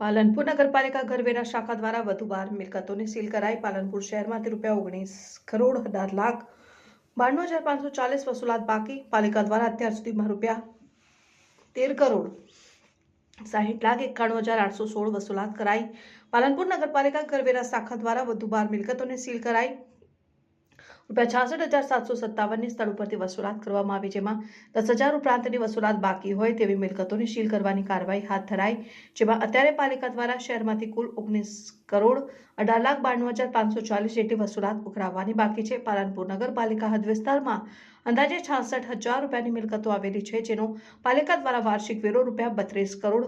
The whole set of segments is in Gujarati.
પાલનપુર નગરપાલિકા ઘરવેરા શાખા દ્વારા વધુ બાર મિલકતોને સીલ કરાઈ. પાલનપુર શહેરમાંથી રૂપિયા ઓગણીસ કરોડ અઢાર લાખ બાણું હજાર પાંચસો ચાલીસ વસૂલાત બાકી. પાલિકા દ્વારા અત્યાર સુધીમાં રૂપિયા તેર કરોડ સાહીઠ લાખ એકાણું હજાર આઠસો સોળ વસૂલાત કરાઈ. પાલનપુર નગરપાલિકા ઘરવેરા શાખા દ્વારા વધુ બાર મિલકતોને સીલ કરાઈ. રૂપિયા છાસઠ હજાર સાતસો સત્તાવનની સ્થળ ઉપરથી વસૂલાત કરવામાં આવી, જેમાં દસ હજાર ઉપરાંતની વસૂલાત બાકી હોય તેવી મિલકતોને સીલ કરવાની કાર્યવાહી હાથ ધરાઈ, જેમાં અત્યારે પાલિકા દ્વારા શહેરમાંથી કુલ ઓગણીસ કરોડ અઢાર લાખ બાણું હજાર પાંચસો ચાલીસ જેટલી વસૂલાત ઉઘરાવવાની બાકી છે. પાલનપુર નગરપાલિકા હદ વિસ્તારમાં અંદાજે છાસઠ હજાર રૂપિયાની મિલકતો આવેલી છે, જેનો પાલિકા દ્વારા વાર્ષિક વેરો રૂપિયા બત્રીસ કરોડ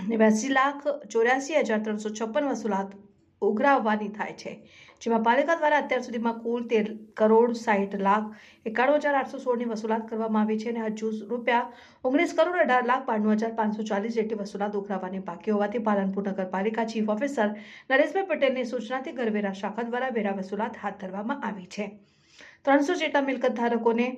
નેવ્યાસી લાખ ચોર્યાસી હજાર ત્રણસો છપ્પન વસૂલાત ઉઘરાવવાની થાય છે. જેમાં પાલિકા દ્વારા અત્યાર સુધીમાં કુલ તેર કરોડ સાહીઠ લાખ એકાણું હજાર આઠસો સોળની વસૂલાત કરવામાં આવી છે અને હજુ રૂપિયા ઓગણીસ કરોડ અઢાર લાખ બાણું હજાર પાંચસો ચાલીસ જેટલી વસૂલાત ઉઘરાવવાની બાકી હોવાથી પાલનપુર નગરપાલિકા ચીફ ઓફિસર નરેશભાઈ પટેલની સૂચનાથી ઘરવેરા શાખા દ્વારા વેરા વસૂલાત હાથ ધરવામાં આવી છે. ત્રણસો જેટલા મિલકત ધારકોને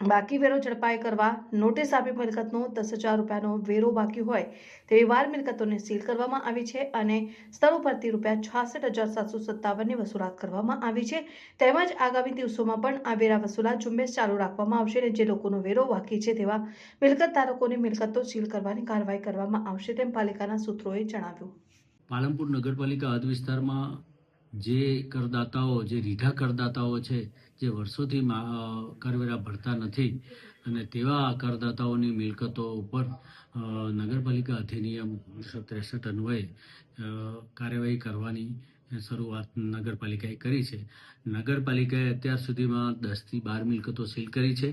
બાકી વેરો ઝડપાઈ કરવા નોટિસ આપી મિલકતનો દસ હજાર રૂપિયાનો વેરો બાકી હોય તેવી વાર મિલકતોને સીલ કરવામાં આવી છે અને સ્થળ ઉપરથી રૂપિયા છાસઠ હજાર સાતસો સત્તાવનની વસૂલાત કરવામાં આવી છે. તેમજ આગામી દિવસોમાં પણ આ વેરા વસૂલાત ઝુંબેશ ચાલુ રાખવામાં આવશે અને જે લોકોનો વેરો બાકી છે તેવા મિલકત ધારકોની મિલકતો સીલ કરવાની કાર્યવાહી કરવામાં આવશે તેમ પાલિકાના સૂત્રોએ જણાવ્યું. પાલનપુર નગરપાલિકા હદ વિસ્તારમાં જે કરદાતાઓ, જે રીઢા કરદાતાઓ છે, જે વર્ષોથી કરવેરા ભરતા નથી અને તેવા કરદાતાઓની મિલકતો ઉપર નગરપાલિકા અધિનિયમ ત્રેસઠ અન્વયે કાર્યવાહી કરવાની શરૂઆત નગરપાલિકાએ કરી છે. નગરપાલિકાએ અત્યાર સુધીમાં દસથી બાર મિલકતો સીલ કરી છે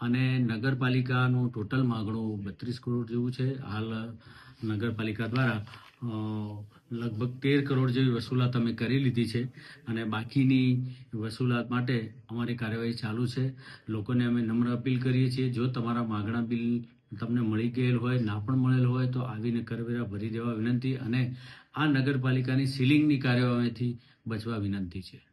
અને નગરપાલિકાનું ટોટલ માગણું બત્રીસ કરોડ જેવું છે. હાલ નગરપાલિકા દ્વારા લગભગ તેર કરોડ જેવી વસૂલાત અમે કરી લીધી છે અને બાકીની વસૂલાત માટે અમારી કાર્યવાહી ચાલુ છે. લોકોને અમે નમ્ર અપીલ કરીએ છીએ, જો તમારા માગણા બિલ તમને મળી ગયેલ હોય, ના પણ મળેલ હોય, તો આવીને કરવેરા ભરી દેવા વિનંતી અને આ નગરપાલિકાની સીલિંગની કાર્યવાહીથી બચવા વિનંતી છે.